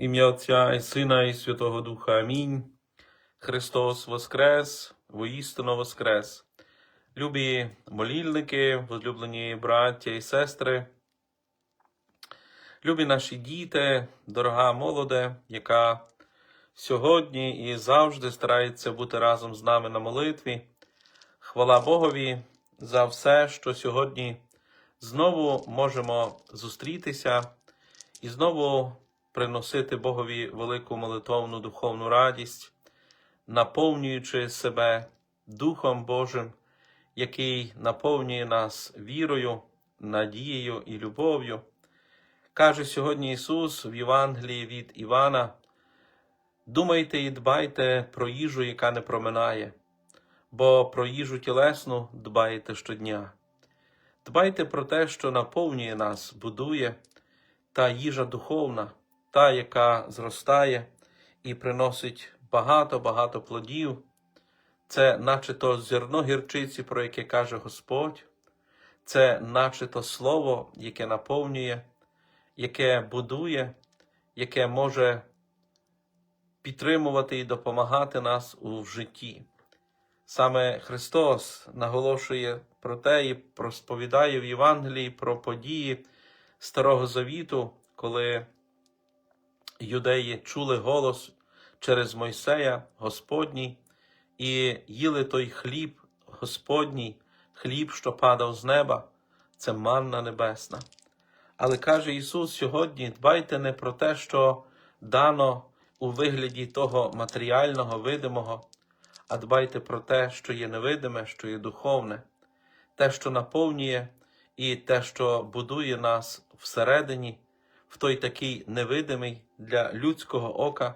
ім'я Отця і Сина, і Святого Духа. Амінь. Христос Воскрес, воістину Воскрес. Любі молільники, возлюблені браття і сестри, любі наші діти, дорога молоде, яка сьогодні і завжди старається бути разом з нами на молитві. Хвала Богові за все, що сьогодні знову можемо зустрітися і знову приносити Богові велику молитовну духовну радість, наповнюючи себе Духом Божим, який наповнює нас вірою, надією і любов'ю. Каже сьогодні Ісус в Євангелії від Івана: думайте і дбайте про їжу, яка не проминає, бо про їжу тілесну дбаєте щодня. Дбайте про те, що наповнює нас, будує, та їжа духовна, та, яка зростає і приносить багато-багато плодів. Це наче то зерно гірчиці, про яке каже Господь, це наче то слово, яке наповнює, яке будує, яке може підтримувати і допомагати нас у житті. Саме Христос наголошує про те і розповідає в Євангелії про події Старого Завіту, коли юдеї чули голос через Мойсея Господній і їли той хліб Господній, хліб, що падав з неба, це манна небесна. Але каже Ісус сьогодні: дбайте не про те, що дано у вигляді того матеріального, видимого, а дбайте про те, що є невидиме, що є духовне, те, що наповнює, і те, що будує нас всередині, в той такий невидимий для людського ока,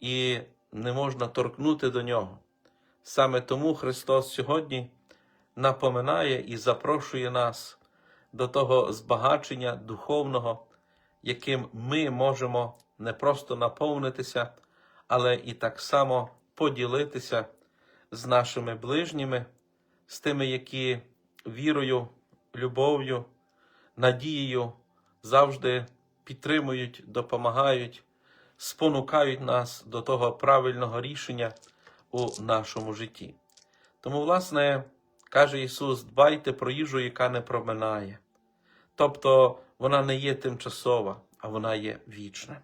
і не можна торкнути до нього. Саме тому Христос сьогодні напоминає і запрошує нас до того збагачення духовного, яким ми можемо не просто наповнитися, але і так само поділитися з нашими ближніми, з тими, які вірою, любов'ю, надією завжди підтримують, допомагають, спонукають нас до того правильного рішення у нашому житті. Тому, власне, каже Ісус: дбайте про їжу, яка не проминає. Тобто вона не є тимчасова, а вона є вічна.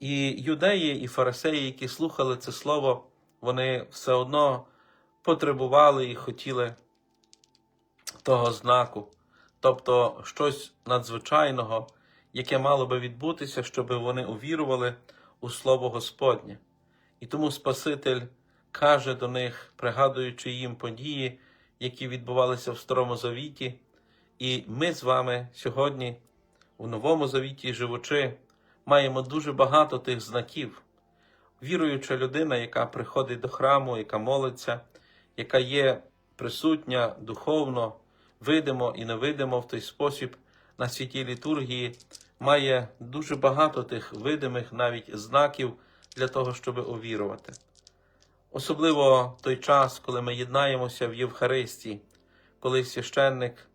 І юдеї, і фарисеї, які слухали це слово, вони все одно потребували і хотіли того знаку, тобто щось надзвичайного, яке мало би відбутися, щоб вони увірували у Слово Господнє. І тому Спаситель каже до них, пригадуючи їм події, які відбувалися в Старому Завіті, і ми з вами сьогодні, у Новому Завіті, живучи, маємо дуже багато тих знаків. Віруюча людина, яка приходить до храму, яка молиться, яка є присутня духовно, видимо і невидимо в той спосіб на святій літургії, має дуже багато тих видимих навіть знаків для того, щоб увірувати. Особливо той час, коли ми єднаємося в Євхаристії, коли священник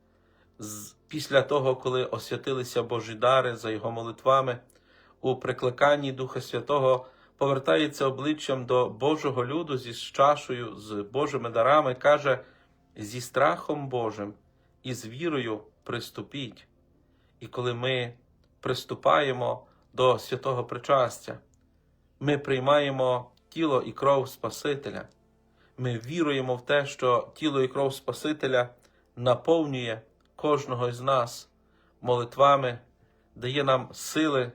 після того, коли освятилися Божі дари за його молитвами, у прикликанні Духа Святого повертається обличчям до Божого люду зі чашею, з Божими дарами, каже: зі страхом Божим і з вірою приступіть. І коли ми приступаємо до святого причастя, ми приймаємо тіло і кров Спасителя. Ми віруємо в те, що тіло і кров Спасителя наповнює кожного з нас молитвами, дає нам сили,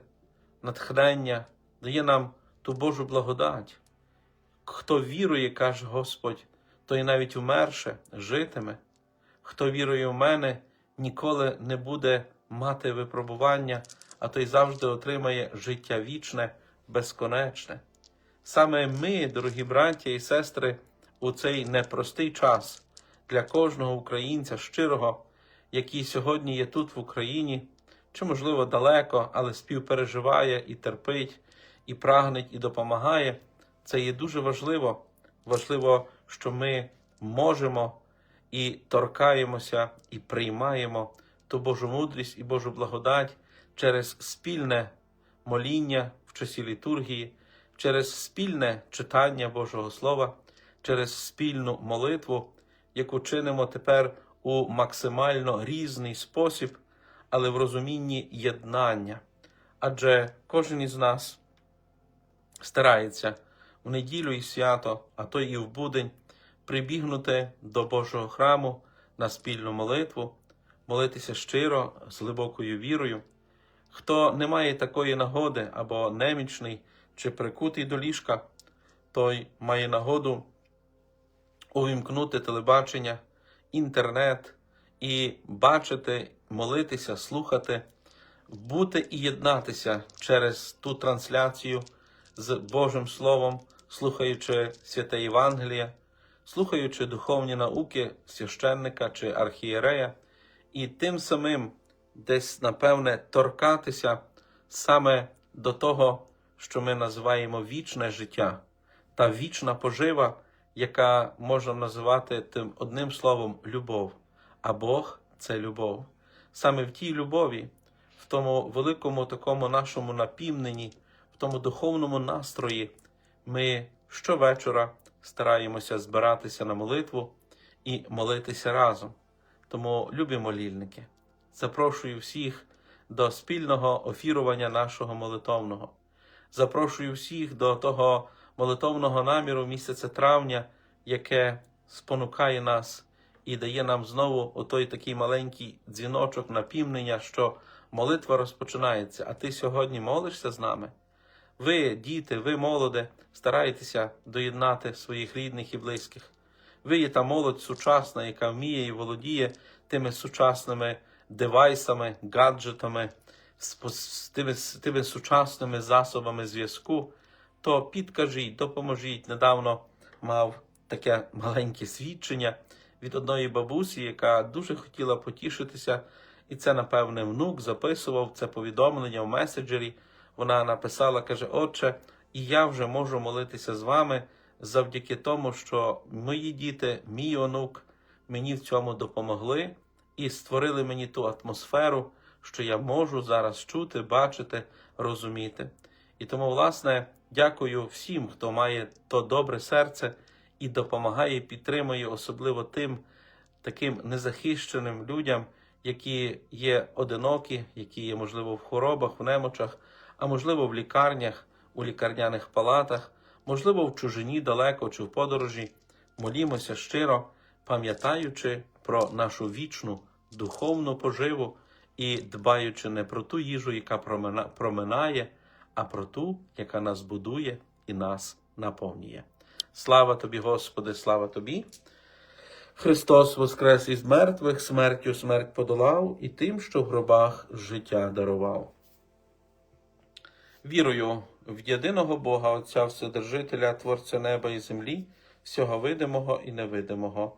натхнення, дає нам ту Божу благодать. Хто вірує, каже Господь, той навіть вмерше житиме. Хто вірує в мене, ніколи не буде мати випробування, а той завжди отримає життя вічне, безконечне. Саме ми, дорогі браття і сестри, у цей непростий час для кожного українця щирого, який сьогодні є тут в Україні, чи, можливо, далеко, але співпереживає і терпить, і прагнеть, і допомагає. Це є дуже важливо. Важливо, що ми можемо і торкаємося, і приймаємо ту Божу мудрість і Божу благодать через спільне моління в часі літургії, через спільне читання Божого Слова, через спільну молитву, яку чинимо тепер у максимально різний спосіб, але в розумінні єднання. Адже кожен із нас старається в неділю і свято, а то і в будень, прибігнути до Божого храму на спільну молитву, молитися щиро, з глибокою вірою. Хто не має такої нагоди або немічний чи прикутий до ліжка, той має нагоду увімкнути телебачення, інтернет і бачити, молитися, слухати, бути і єднатися через ту трансляцію з Божим Словом, слухаючи святе Євангеліє, слухаючи духовні науки священника чи архієрея, і тим самим десь, напевне, торкатися саме до того, що ми називаємо вічне життя, та вічна пожива, яка можна називати тим одним словом любов. А Бог це любов. Саме в тій любові, в тому великому такому нашому напівненні, в тому духовному настрої, ми щовечора стараємося збиратися на молитву і молитися разом. Тому, любі молільники, запрошую всіх до спільного офірування нашого молитовного. Запрошую всіх до того молитовного наміру місяця травня, яке спонукає нас і дає нам знову отой такий маленький дзвіночок напівнення, що молитва розпочинається. А ти сьогодні молишся з нами? Ви, діти, ви молоде, стараєтеся доєднати своїх рідних і близьких. Ви є та молодь сучасна, яка вміє і володіє тими сучасними девайсами, гаджетами, з тими, з тими сучасними засобами зв'язку, то підкажіть, допоможіть. Недавно мав таке маленьке свідчення від одної бабусі, яка дуже хотіла потішитися, і це, напевне, внук записував це повідомлення в меседжері. Вона написала, каже: Отче, і я вже можу молитися з вами завдяки тому, що мої діти, мій онук мені в цьому допомогли і створили мені ту атмосферу, що я можу зараз чути, бачити, розуміти. І тому, власне, дякую всім, хто має то добре серце і допомагає, підтримує, особливо тим таким незахищеним людям, які є одинокі, які є, можливо, в хворобах, в немочах, а можливо, в лікарнях, у лікарняних палатах, можливо, в чужині далеко чи в подорожі. Молімося щиро, пам'ятаючи про нашу вічну духовну поживу і дбаючи не про ту їжу, яка проминає, а про ту, яка нас будує і нас наповнює. Слава тобі, Господи, слава тобі. Христос воскрес із мертвих, смертю смерть подолав, і тим, що в гробах життя дарував. Вірую в єдиного Бога, Отця Вседержителя, Творця неба і землі, всього видимого і невидимого,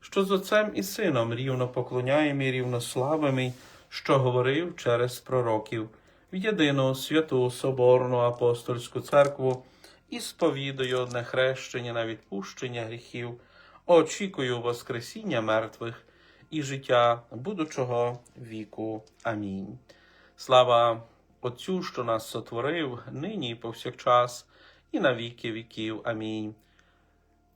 що з Отцем і Сином рівно поклоняємо і рівно славимо, що говорив через пророків, в єдину святу Соборну апостольську церкву і сповідую одне хрещення на відпущення гріхів, очікую Воскресіння мертвих і життя будучого віку. Амінь. Слава Отцю, що нас сотворив, нині і повсякчас, і на віки віків. Амінь.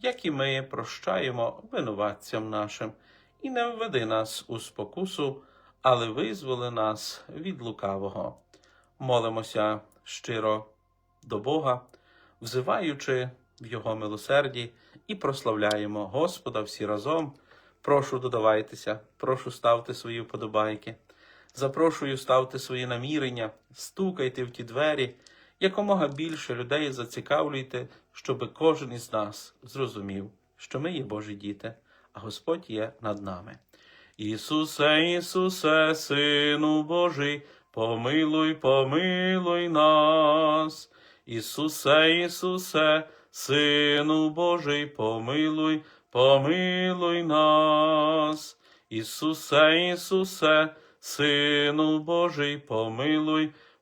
як і ми прощаємо винуватцям нашим, і не введи нас у спокусу, але визволи нас від лукавого. Молимося щиро до Бога, взиваючи в Його милосерді і прославляємо Господа всі разом. Прошу додавайтеся, прошу ставте свої вподобайки. Запрошую ставте свої намірення, стукайте в ті двері, якомога більше людей зацікавлюйте, щоби кожен із нас зрозумів, що ми є Божі діти, а Господь є над нами. Ісусе, Ісусе, Сину Божий, помилуй, помилуй нас. Ісусе, Ісусе, Сину Божий, помилуй, помилуй нас. Ісусе, Ісусе, Сину Божий, помилуй,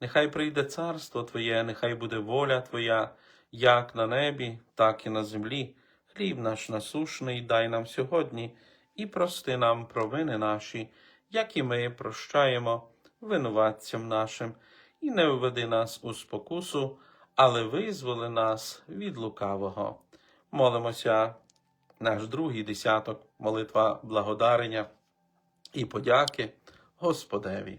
нехай прийде царство Твоє, нехай буде воля Твоя, як на небі, так і на землі. Хліб наш насушний дай нам сьогодні, і прости нам провини наші, як і ми прощаємо винуватцям нашим, і не введи нас у спокусу, але визволи нас від лукавого. Молимося, наш другий десяток, молитва благодарення і подяки Господеві.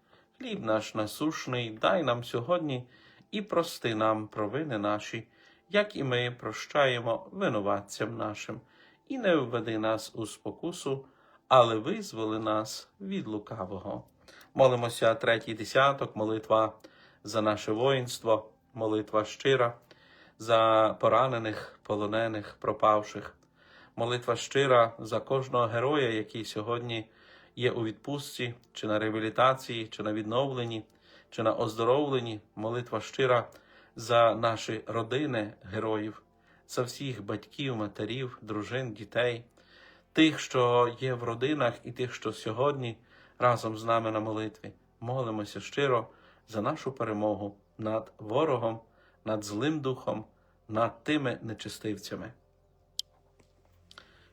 Хліб наш насушний, дай нам сьогодні і прости нам провини наші, як і ми прощаємо винуватцям нашим, і не введи нас у спокусу, але визволи нас від лукавого. Молимося третій десяток, молитва за наше воїнство, молитва щира, за поранених, полонених, пропавших, молитва щира за кожного героя, який сьогодні є у відпустці, чи на реабілітації, чи на відновленні, чи на оздоровленні, молитва щира за наші родини героїв, за всіх батьків, матерів, дружин, дітей, тих, що є в родинах, і тих, що сьогодні разом з нами на молитві. Молимося щиро за нашу перемогу над ворогом, над злим духом, над тими нечистивцями.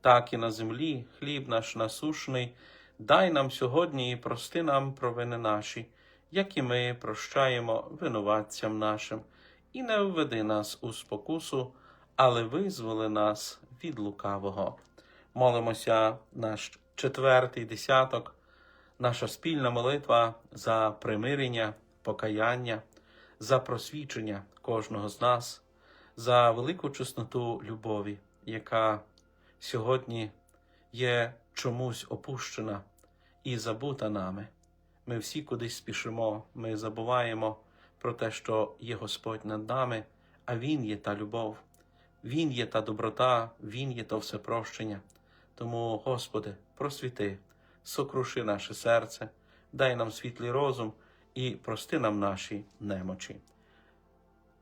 так і на землі, хліб наш насушний, дай нам сьогодні і прости нам провини наші, як і ми прощаємо винуватцям нашим, і не введи нас у спокусу, але визволи нас від лукавого. Молимося наш четвертий десяток, наша спільна молитва за примирення, покаяння, за просвічення кожного з нас, за велику чесноту любові, яка сьогодні є чомусь опущена і забута нами. Ми всі кудись спішимо, ми забуваємо про те, що є Господь над нами, а Він є та любов, Він є та доброта, Він є то всепрощення. Тому, Господи, просвіти, сокруши наше серце, дай нам світлий розум і прости нам наші немочі.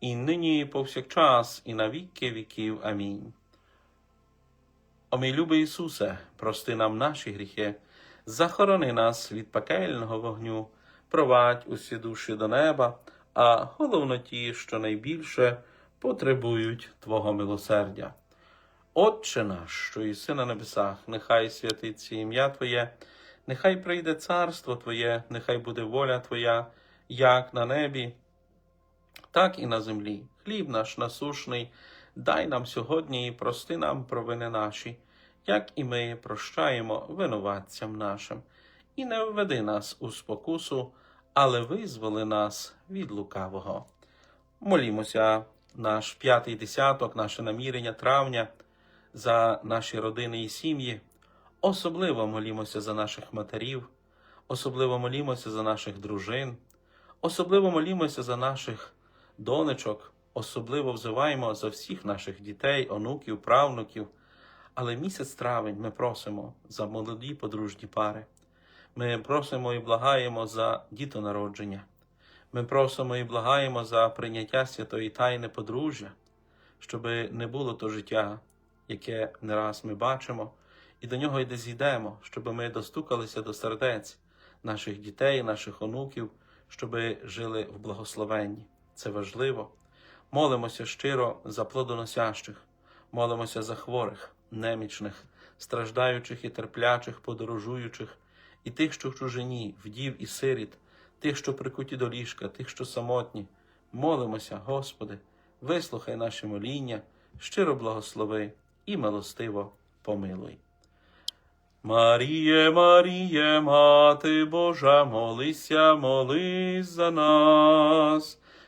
і нині, і повсякчас, і на віки віків. Амінь. О мій любий Ісусе, прости нам наші гріхи, захорони нас від пекельного вогню, провадь усі душі до неба, а головно ті, що найбільше потребують Твого милосердя. Отче наш, що єси на небесах, нехай святиться ім'я Твоє, нехай прийде царство Твоє, нехай буде воля Твоя, як на небі, так і на землі. Хліб наш насушний, дай нам сьогодні і прости нам провини наші, як і ми прощаємо винуватцям нашим. І не введи нас у спокусу, але визволи нас від лукавого. Молімося, наш п'ятий десяток, наше намірення травня за наші родини і сім'ї. Особливо молімося за наших матерів, особливо молімося за наших дружин, особливо молімося за наших донечок, особливо взиваємо за всіх наших дітей, онуків, правнуків. Але місяць травень ми просимо за молоді подружні пари. Ми просимо і благаємо за дітонародження. Ми просимо і благаємо за прийняття святої тайни подружжя, щоб не було то життя, яке не раз ми бачимо, і до нього й де зійдемо, щоб ми достукалися до сердець наших дітей, наших онуків, щоб жили в благословенні. Це важливо. Молимося щиро за плодоносящих, молимося за хворих, немічних, страждаючих і терплячих, подорожуючих, і тих, що в чужині, вдів і сиріт, тих, що прикуті до ліжка, тих, що самотні. Молимося, Господи, вислухай наші моління, щиро благослови і милостиво помилуй. Маріє, Маріє, Мати Божа, молися, молись за нас.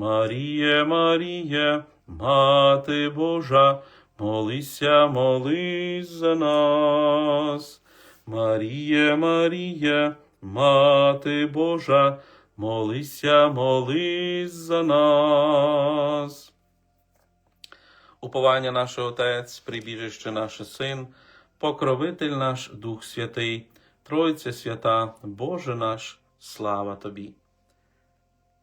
Маріє, Маріє, Мати Божа, молися, молись за нас. Маріє, Маріє, Мати Божа, молися, молись за нас. Уповання наш Отець, прибіжище наш Син, покровитель наш Дух Святий, Тройця свята, Боже наш, слава Тобі.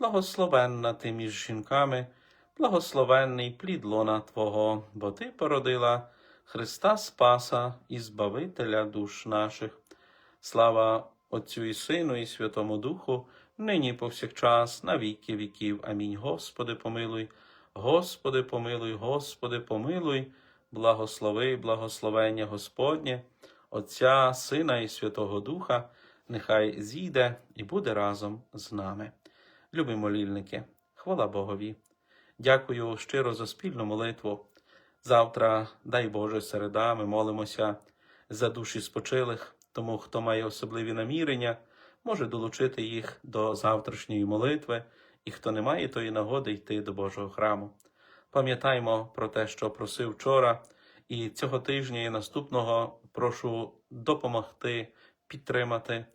благословенна ти між жінками, благословенний плід лона Твого, бо Ти породила Христа Спаса і Збавителя душ наших. Слава Отцю і Сину, і Святому Духу, нині повсякчас, на віки віків. Амінь. Господи, помилуй, Господи, помилуй, Господи, помилуй, благослови, благословення Господнє, Отця, Сина і Святого Духа, нехай зійде і буде разом з нами. Любі молільники, хвала Богові. Дякую щиро за спільну молитву. Завтра, дай Боже, середа, ми молимося за душі спочилих, тому хто має особливі намірення, може долучити їх до завтрашньої молитви, і хто не має тої нагоди йти до Божого храму. Пам'ятаймо про те, що просив вчора, і цього тижня і наступного прошу допомогти, підтримати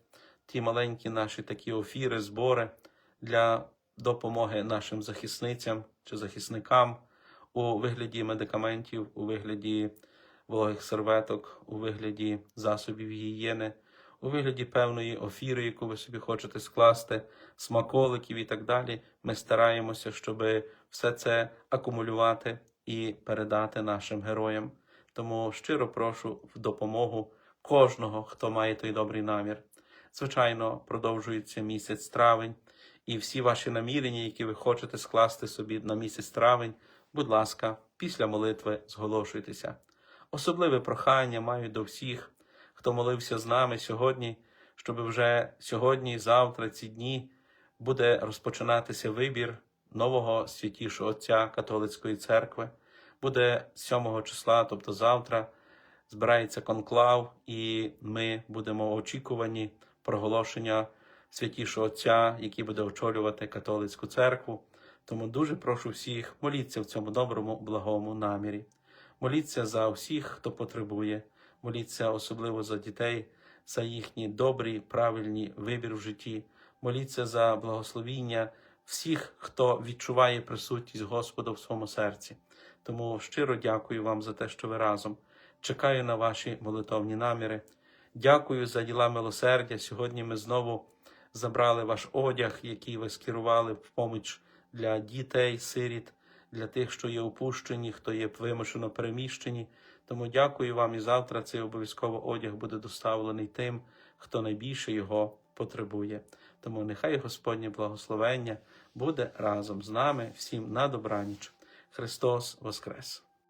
ті маленькі наші такі офіри, збори для допомоги нашим захисницям чи захисникам у вигляді медикаментів, у вигляді вологих серветок, у вигляді засобів гігієни, у вигляді певної офіри, яку ви собі хочете скласти, смаколиків і так далі. Ми стараємося, щоб все це акумулювати і передати нашим героям. Тому щиро прошу в допомогу кожного, хто має той добрий намір. Звичайно, продовжується місяць травень, і всі ваші намірення, які ви хочете скласти собі на місяць травень, будь ласка, після молитви зголошуйтеся. Особливе прохання маю до всіх, хто молився з нами сьогодні, щоб вже сьогодні завтра, ці дні, буде розпочинатися вибір нового святішого Отця Католицької церкви. Буде 7 числа, тобто завтра, збирається конклав, і ми будемо очікувані проголошення святішого Отця, який буде очолювати католицьку церкву. Тому дуже прошу всіх моліться в цьому доброму, благому намірі. Моліться за всіх, хто потребує, моліться особливо за дітей, за їхні добрі, правильні вибір в житті. Моліться за благословіння всіх, хто відчуває присутність Господа в своєму серці. Тому щиро дякую вам за те, що ви разом. Чекаю на ваші молитовні наміри. Дякую за діла милосердя. Сьогодні ми знову забрали ваш одяг, який ви скерували в поміч для дітей, сиріт, для тих, що є опущені, хто є вимушено переміщені. Тому дякую вам і завтра цей обов'язково одяг буде доставлений тим, хто найбільше його потребує. Тому нехай Господнє благословення буде разом з нами всім на добраніч. Христос Воскрес!